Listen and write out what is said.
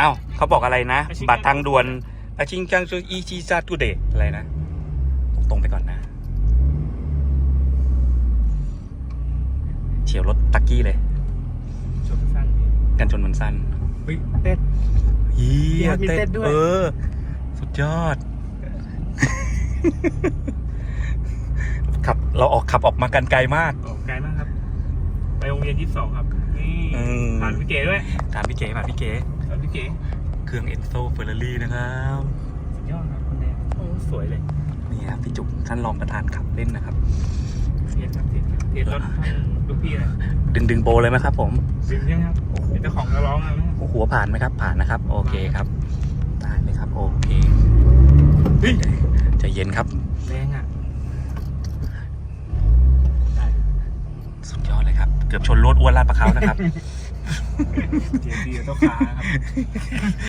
อ้าวเขาบอกอะไรนะ บัตรทางด่วนอาชิงจังซูอีชิซาตุเดะอะไรนะ ตรงไปก่อนนะ เฉียวรถตักกี้เลยชมสั้นกันชนมันสั้นเฮ้ยเต้น เฮียมีเต้นด้วย เออ สุดยอด ขับเราออกขับออกมากันไกลมาก ออกไกลมากครับ ไปโรงเรียนที่สองครับ นี่อืม ผ่านพี่เก๋ด้วย ถามพี่เก๋มาพี่เก๋ผ่านพี่ เก๋เครื่องเอนโซเฟอร์รารี่นะครับสุดยอดครับคนแดงโอ้สวยเลยนี่ครับพี่จุกท่านรองประธานขับเล่นนะครับเทียนครับเทียนครับเทียนรถท่านลูกพี่เลยดึงดึงโบเลยไหมครับ ผมดึงยังครับเป็นเจ้าของนักร้องนะหัวผ่านไหมครับ ผ่านนะครับ โอเคครับได้เลยครับ โอเคเฮ้ยใจเย็นครับแรงอะได้สุดยอดเลยครับ เกือบชนรถอ้วนลาดประเขานะครับ เทียนดีต้องขานะครับ